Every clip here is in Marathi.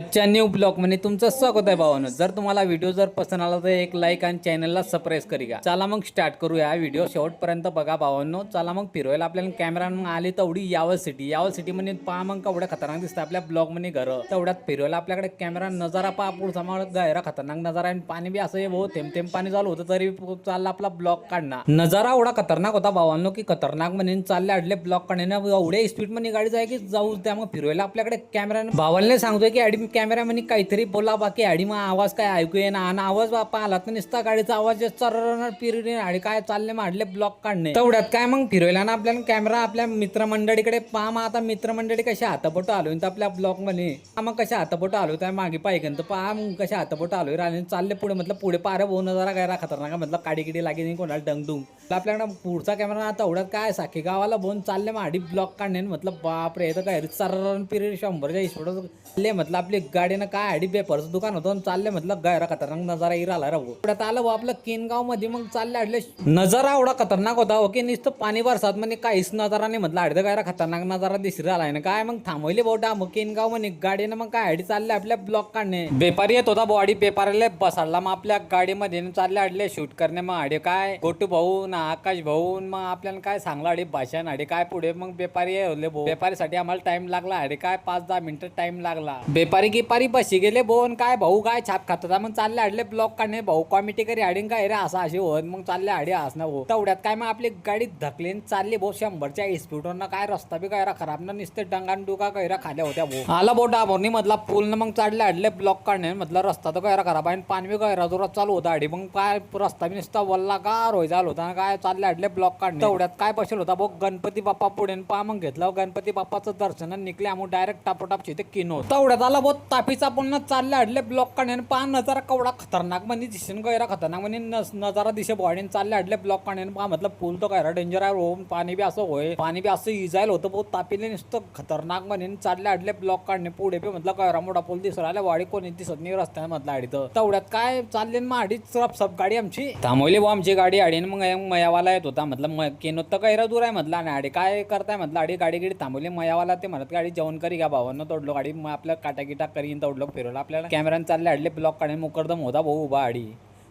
आजच्या न्यू ब्लॉगमध्ये तुमचं स्वागत आहे भावानं. जर तुम्हाला व्हिडिओ जर पसंत आला तर एक लाईक आणि चॅनलला सबस्क्राईब करी घ्या. चला मग स्टार्ट करूया व्हिडिओ शेवटपर्यंत बघा भावांनो. चला मग फिरवायला आपल्याला कॅमेरा आली तेवढी यावल सिटी यावल सिटी म्हणजे पहा मग केवढ्या खतरनाक दिसतं आपल्या ब्लॉगमध्ये घर. तेवढ्यात फिरवायला आपल्याकडे कॅमेरा नजारा पहा पुढचा मग गायरा खतरनाक नजारा आणि पाणी बी असं भाऊ थेंब थेंब पाणी चालू होतं तरी चालला आपला ब्लॉग काढणार. नजारा एवढा खतरनाक होता भावांनो की खतरनाक म्हणून चालले अडले ब्लॉग काढणे एवढ्या स्पीडमध्ये गाडी जाय की जाऊ त्या मग फिरवायला आपल्याकडे कॅमेरा भावाला सांगतोय की ऍडमिट कॅमेरा काहीतरी बोला बाकी आडी मग आवाज काय ऐकू ये ना आणि आवाज बापा आला तर नुसता गाडीचा आवाज चरणार फिरून आणि काय चालले माडले ब्लॉक काढणे. तेवढ्यात काय मग फिरवला ना आपल्याला कॅमेरा आपल्या मित्रमंडळीकडे. पहा मग आता मित्रमंडळी कशा हातापोट आलो तर आपल्या ब्लॉकमध्ये मग कशा हातापोट आलो त्या मागे पाहिजे तर पहा मग कशा हातापोट आलो राहिले चालले पुढे म्हटलं पुढे पारे होऊन नजारा काय खतरनाक म्हटलं काडी किडी लागे नाही कोणाला डंगडुंग आपल्याकडे पुढचा कॅमेरा आता एवढ्यात काय साखी गावाला बोन चालले मग आडी ब्लॉक काढणे म्हटलं बापरे तर काय चार पिरियड शंभरच्या स्पीड ले म्हटलं आपली गाडीनं काय आडी पेपरचं दुकान होतं आणि चालले म्हटलं गायरा खतरनाक नजारा इराला राहू. पुढ्यात आलं बा आपलं किनगावमध्ये मग चालले आडले नजारा एवढा खतरनाक होता हो ओके नुसतं पाणी बरसात म्हणजे काहीच नजारा नाही म्हटलं. आडदं गायरा खतरनाक नजारा दिसरी आलाय ना काय? मग थांबवले बोटा मग किनगावमध्ये गाडीनं मग काय आडी चालले आपल्या ब्लॉक काढणे? बेपारी येत होता बॉडी बेपारीला बसाडला मग आपल्या गाडीमध्ये चालले आडले शूट करणे. मग आडे काय? गोटू भाऊ ना आकाश भाऊ मग आपल्याला काय सांगला अडे भाषण आडे काय पुढे? मग बेपारी होले भाऊ बेपारीसाठी आम्हाला टाइम लागला आडे. काय? पाच दहा मिनिटं टाइम लागला. बेपारी गिपारी बशी गेले भाऊ काय भाऊ काय छाप खात मग चालले आडले ब्लॉक काढणे भाऊ कॉमिटी करी आडीन काय रे असा असे होत. मग चालले आडे असणार भाऊ हो. तेवढ्यात काय मग आपली गाडी धकली चालली भाऊ शंभरच्या स्पीडवरनं काय रस्ता बी काय खराब ना नुसते डंगान डुका कैरा खाल्या होत्या भाऊ. आला भाऊ डाबोरनी मधला पूल न मग चालले आडले ब्लॉक काढणे. मधला रस्ता तर कैरा खराब आहे आणि पाणी बी गैरा जोरात चालू होता आडी. मग काय रस्ता बी नुसता वल्ला गार होय झाला होता काय चालले आडले ब्लॉक काढणे. तेवढ्यात काय बसेल होता भाऊ गणपती बाप्पा पुढे. न पहा मग घेतला गणपती बाप्पाचं दर्शन आणि निघले. आम्ही डायरेक्ट टापोटाप चिथे किनो तेवढ्यात आला भाऊ तापीचा पुन्हा चालले हाडले ब्लॉक काढणे पहा नजारा केवढा खतरनाक. म्हणजे दिसेन गैरा खतरनाक. म्हणजे नजारा दिसे बॉडीने चालले हाडले ब्लॉक काढण्याने पहा म्हटलं पूल तो गैरा डेंजर आहे. हो पाणी बी असं होय. पाणी बी असं इजायल होतं भाऊ तापीले नुसतं खतरनाक म्हणे. चालले हाडले ब्लॉक काढणे पुढे बी म्हटलं गैरा मोठा पूल दिसून राहिला वाडी कोणी दिसत नाही रस्त्याने मधला आडी तर. तेवढ्यात काय चालले मग आडी सब सब गाडी आमची. थांबवली बा आमची गाडी आडी मग मयावाला येत होता म्हटलं मग केनो तर गैरा दूर आहे म्हटलं आणि आडी. काय करताय म्हटलं आडी? गाडी गिडी थांबवली मयावाला ते म्हणत गाडी जेवण करी घ्या भावानं तोडलो गाडी मग आपल्या काटाकिटा करीन तोडलो फिरवलं आपल्याला कॅमेराने चालले आडले ब्लॉक काढणे मुकरदम होता भाऊ उभा आडी.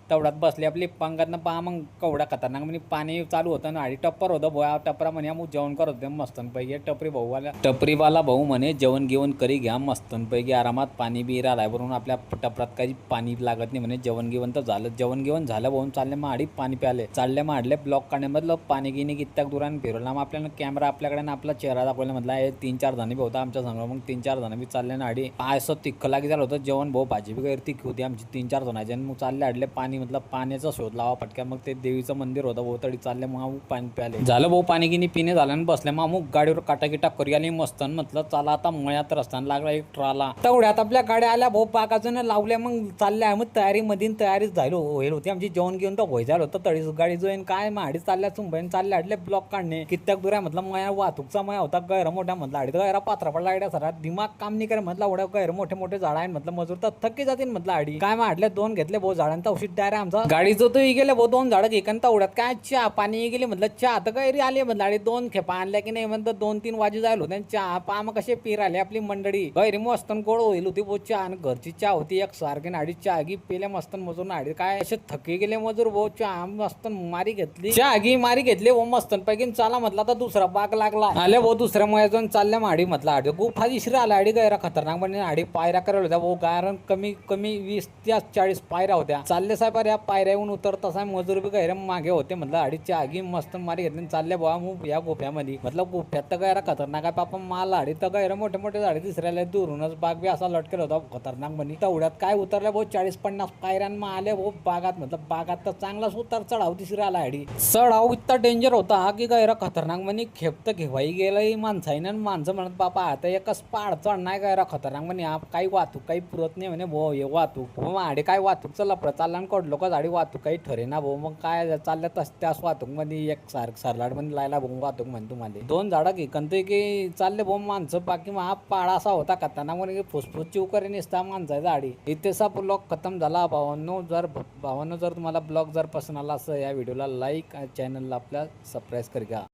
तेवढ्यात बसली. आपली पंगातनं पहा मग कवडा खतरनाक. म्हणजे पाणी चालू होतं ना आणि टप्पर होतं. भाऊ टपरा म्हणे मग जेवण करत होते. मस्तनपैकी. टपरी भाऊवाला टपरीवाला भाऊ म्हणे जेवण घेऊन करी घ्या मस्तनपैकी. आरामात पाणी बी राहिलाय म्हणून आपल्या टपरात काही पाणी लागत नाही म्हणे. जेवण घेऊन तर झालं. जेवण घेऊन झालं भाऊन चालले मग आडी पाणी प्याले. चालले मग आडले ब्लॉक काढण्यामधलं पाणी गिनी कित्याक दुरान फिरवला. मग आपल्याला कॅमेरा आपल्याकडे ना आपला चेहरा दाखवला म्हटलं हे तीन चार जण बी होता आमच्या संग. मग तीन चार जण बी चालले ना आडी असं तिखं लागी झालं होतं. जेवण भाऊ भाजी बी गैर तिक्ख होती आमची. तीन चार जणांची. आणि मग चालले आडले पाणी म्हटलं पाण्याचा शोध लावा पटक्या मग ते देवीचं मंदिर होतं भाऊ चालले मग पाणी प्याले. झालं भाऊ पाणी गिनी पिणे झालं आणि बसले. मग अमुक गाडीवर काटाकिटा करी आली मस्त आणि म्हटलं चला आता मळ्यात रस्त्यानं लागला एक ट्राला. तेवढ्यात आपल्या गाड्या आल्या भाऊ पाकाचं लावल्या मग चालल्या. मग तयारी मध्ये तयारीच झालो हो, होईल होती. आमची जेवण घेऊन तर होय झालं होतं. तळी गाडी जोईन काय माडी चालल्या चुंबईन चालले आडले ब्लॉक काढणे. कित्याक दुऱ्या म्हटलं मया वाहतूकचा मया होता गैर मोठ्या म्हटलं आडी गैरा पात्रा पडला आड्या सरा दिमाग काम नाही करे म्हटलं एवढ्या गैर मोठे मोठे झाड आहे म्हटलं मजूर तर थक्की जातील म्हटलं आडी. काय माडले दोन घेतले भाऊ झाडांचा औषध तयार आहे आमचा? गाडीचं तो गेले भाऊ दोन झाडं घेकन तेवढ्यात काय चहा पाणी गेले म्हटलं चहा तर गैरी आली म्हटलं. आडी दोन खेपा आणल्या की नाही म्हणतं दोन तीन वाजे जायला होते आणि चहा पा मग कसे पीर आले आपली मंडळी. गैरी मस्तन गोड होईल होती भाऊ चहा. आणि घरची चहा होती एक सारखी नाडी चहा गी पेले मस्तन मजूर नाडी काय असे थके गेले मजूर भाऊ चहा मस्तन मारी घेतली. चहा गी मारी घेतली भाऊ मस्तन पैकी चला म्हटलं आता दुसरा बाग लागला. आले भाऊ दुसऱ्या मयातून चालल्या माडी म्हटलं आडी. खूप हा दिसरा आला आडी गैरा खतरनाक म्हणजे आडी पायऱ्या करायला होत्या भाऊ कारण कमी कमी वीस त्या चाळीस पायऱ्या होत्या. चालले साहेब अरे या पायऱ्याहून येऊन उतरत असा मजूर बी गैर मागे होते म्हटलं आडीची आगी मस्त मारी घेतली आणि चालले भाऊ मग या गोफ्यामध्ये. म्हटलं गोफ्यात तर गैरा खतरनाक आहे पापा माल आडी तर गैर मोठे मोठे झाडे दिसऱ्याला दुरूनच बाग बी असा लटकेल होता खतरनाक म्हणे. तेवढ्यात काय उतरल्या भाऊ चाळीस पन्नास पायऱ्यां आले भाऊ बागात. म्हटलं बागात तर चांगलाच उतार चढाव दिसरी आला आडी. चढाव इतका डेंजर होता की गैरा खतरनाक म्हणे. खेप तर घेवाई गेलं माणसाईन आणि माणसं म्हणत बापा आता एकच पाड चढ नाही गैरा खतरनाक म्हणे. हा काही वाहतूक काही पुरत नाही म्हणे भाऊ हे वाहतूक. मग आडे काय वाहतूक? चला प्रचालन आणि कडलो का झाडी वाहतूक काही ठरे ना भाऊ. मग काय चालल्या तस त्याच वाहतूकमध्ये एक सार सरलाडमध्ये लायला भाऊ वाहतूक म्हणे तुम्हाला. दोन झाडं की घेकनते की चालले भाऊ माणसं बाकी मग हा असा होता खतरनाक म्हणे फुसफुस चिवकरी निसता माणसाचा आडी इथे सा ब्लॉग खतम झाला भावांनो. जर भावांनो जर तुम्हाला ब्लॉग जर पसंत आला असं या व्हिडिओला लाईक चॅनलला आपल्या सबस्क्राईब कर. घ्या